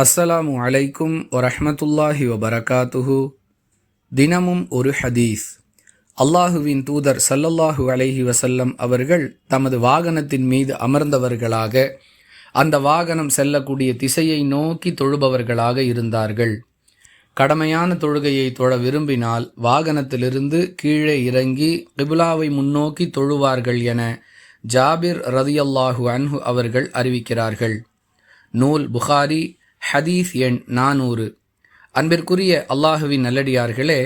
அஸ்ஸலாமு அலைக்கும் வரஹமத்துல்லாஹி வபரகாத்துஹு. தினமும் ஒரு ஹதீஸ். அல்லாஹுவின் தூதர் சல்லல்லாஹு அலைஹி வசல்லம் அவர்கள் தமது வாகனத்தின் மீது அமர்ந்தவர்களாக அந்த வாகனம் செல்லக்கூடிய திசையை நோக்கி தொழுபவர்களாக இருந்தார்கள். கடமையான தொழுகையை தொழ விரும்பினால் வாகனத்திலிருந்து கீழே இறங்கி பிபுலாவை முன்னோக்கி தொழுவார்கள் என ஜாபிர் ரதியல்லாஹு அன்ஹு அவர்கள் அறிவிக்கிறார்கள். நூல் புகாரி ஹதீஸ் எண் நானூறு. அன்பிற்குரிய அல்லாஹுவின் நல்லடியார்களே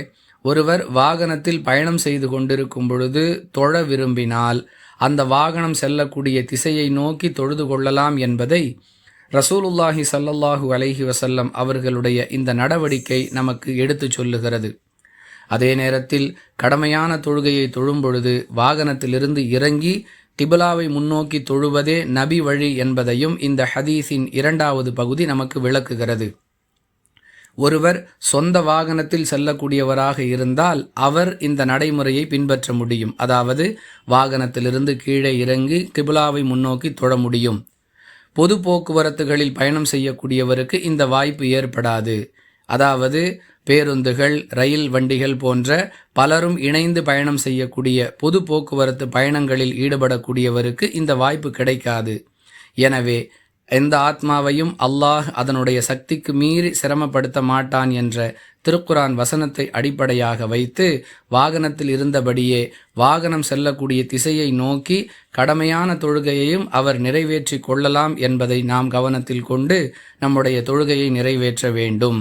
ஒருவர் வாகனத்தில் பயணம் செய்து கொண்டிருக்கும் பொழுது தொழ விரும்பினால் அந்த வாகனம் செல்லக்கூடிய திசையை நோக்கி தொழுது கொள்ளலாம் என்பதை ரசூலுல்லாஹி சல்லல்லாஹு அலைஹி வசல்லம் அவர்களுடைய இந்த நடவடிக்கை நமக்கு எடுத்துச் சொல்லுகிறது. அதே நேரத்தில் கடமையான தொழுகையை தொழும் பொழுது வாகனத்திலிருந்து இறங்கி கிபிலாவை முன்னோக்கி தொழுவதே நபி வழி என்பதையும் இந்த ஹதீஸின் இரண்டாவது பகுதி நமக்கு விளக்குகிறது. ஒருவர் சொந்த வாகனத்தில் செல்லக்கூடியவராக இருந்தால் அவர் இந்த நடைமுறையை பின்பற்ற முடியும். அதாவது வாகனத்திலிருந்து கீழே இறங்கி கிபிலாவை முன்னோக்கி தொழ முடியும். பொது போக்குவரத்துகளில் பயணம் செய்யக்கூடியவருக்கு இந்த வாய்ப்பு ஏற்படாது. அதாவது பேருந்துகள் ரயில் வண்டிகள் போன்ற பலரும் இணைந்து பயணம் செய்யக்கூடிய பொது போக்குவரத்து பயணங்களில் ஈடுபடக்கூடியவருக்கு இந்த வாய்ப்பு கிடைக்காது. எனவே எந்த ஆத்மாவையும் அல்லாஹ் அதனுடைய சக்திக்கு மீறி சிரமப்படுத்த மாட்டான் என்ற திருக்குரான் வசனத்தை அடிப்படையாக வைத்து வாகனத்தில் இருந்தபடியே வாகனம் செல்லக்கூடிய திசையை நோக்கி கடமையான தொழுகையையும் அவர் நிறைவேற்றி கொள்ளலாம் என்பதை நாம் கவனத்தில் கொண்டு நம்முடைய தொழுகையை நிறைவேற்ற வேண்டும்.